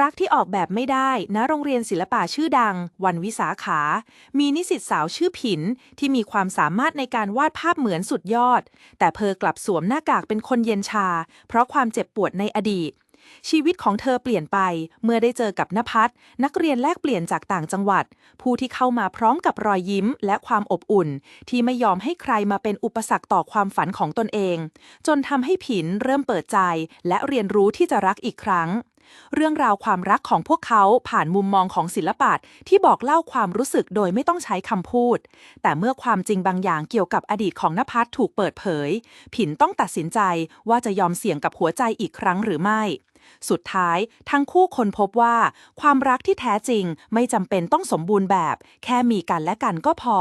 รักที่ออกแบบไม่ได้ณโรงเรียนศิลปะชื่อดัง วันวิสาขา มีนิสิตสาวชื่อผิน ที่มีความสามารถในการวาดภาพเหมือนสุดยอด แต่เพอกลับสวมหน้ากากเป็นคนเย็นชา เพราะความเจ็บปวดในอดีต ชีวิตของเธอเปลี่ยนไป เมื่อได้เจอกับนภัสนักเรียนแลกเปลี่ยนจากต่างจังหวัด ผู้ที่เข้ามาพร้อมกับรอยยิ้ม และความอบอุ่น ที่ไม่ยอมให้ใครมาเป็นอุปสรรคต่อความฝันของตนเอง จนทำให้ผินเริ่มเปิดใจ และเรียนรู้ที่จะรักอีกครั้ง เรื่องราวความรักของพวกเขาผ่านมุมมองของศิลปะที่บอกเล่าความรู้สึกโดยไม่ต้องใช้คำพูด แต่เมื่อความจริงบางอย่างเกี่ยวกับอดีตของนภัสถูกเปิดเผย ผินต้องตัดสินใจว่าจะยอมเสี่ยงกับหัวใจอีกครั้งหรือไม่ สุดท้าย ทั้งคู่ค้นพบว่า ความรักที่แท้จริงไม่จำเป็นต้องสมบูรณ์แบบ แค่มีกันและกันก็พอ